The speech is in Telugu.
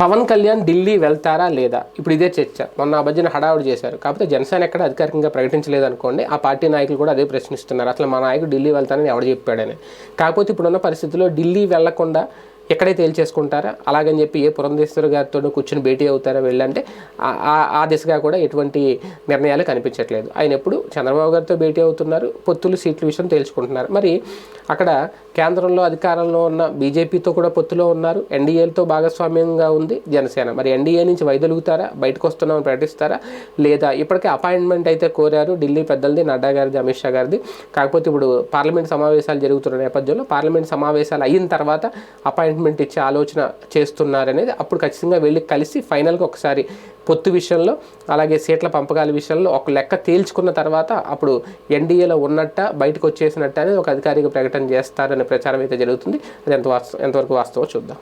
పవన్ కళ్యాణ్ ఢిల్లీ వెళ్తారా లేదా? ఇప్పుడు ఇదే చర్చ. మొన్న ఆ మధ్యన హడావుడి చేశారు. కాకపోతే జనసేన ఎక్కడ అధికారికంగా ప్రకటించలేదు అనుకోండి ఆ పార్టీ నాయకులు కూడా అదే ప్రశ్నిస్తున్నారు. అసలు మా నాయకుడు ఢిల్లీ వెళ్తానని ఎవడు చెప్పాడని. కాకపోతే ఇప్పుడున్న పరిస్థితుల్లో ఢిల్లీ వెళ్ళకుండా ఎక్కడే తేల్చేసుకుంటారా అలాగని చెప్పి ఏ పురంధేశ్వర గారితో కూర్చుని భేటీ అవుతారా వెళ్ళంటే ఆ- ఆ- ఆ దిశగా కూడా ఎటువంటి నిర్ణయాలు కనిపించట్లేదు. ఆయన ఎప్పుడు చంద్రబాబు గారితో భేటీ అవుతున్నారు పొత్తులు సీట్ల విషయం తేల్చుకుంటున్నారు. మరి అక్కడ కేంద్రంలో అధికారంలో ఉన్న బీజేపీతో కూడా పొత్తులో ఉన్నారు ఎన్డీఏలతో భాగస్వామ్యంగా ఉంది జనసేన. మరి ఎన్డీఏ నుంచి వైదొలుగుతారా? బయటకు వస్తున్నామని ప్రకటిస్తారా? లేదా ఇప్పటికే అపాయింట్మెంట్ అయితే కోరారు ఢిల్లీ పెద్దలది నడ్డా గారిది అమిత్ షా గారిది. కాకపోతే ఇప్పుడు పార్లమెంట్ సమావేశాలు జరుగుతున్న నేపథ్యంలో పార్లమెంట్ సమావేశాలు అయిన తర్వాత అపాయింట్మెంట్ అపాయింట్మెంట్ ఇచ్చే ఆలోచన చేస్తున్నారనేది అప్పుడు ఖచ్చితంగా వెళ్ళి కలిసి ఫైనల్గా ఒకసారి పొత్తు విషయంలో అలాగే సీట్ల పంపకాల విషయంలో ఒక లెక్క తేల్చుకున్న తర్వాత అప్పుడు ఎన్డీఏలో ఉన్నట్ట బయటకు వచ్చేసినట్ట అనేది ఒక అధికారిక ప్రకటన చేస్తారనే ప్రచారం అయితే జరుగుతుంది. అది ఎంత వాస్తవం ఎంతవరకు వాస్తవో చూద్దాం.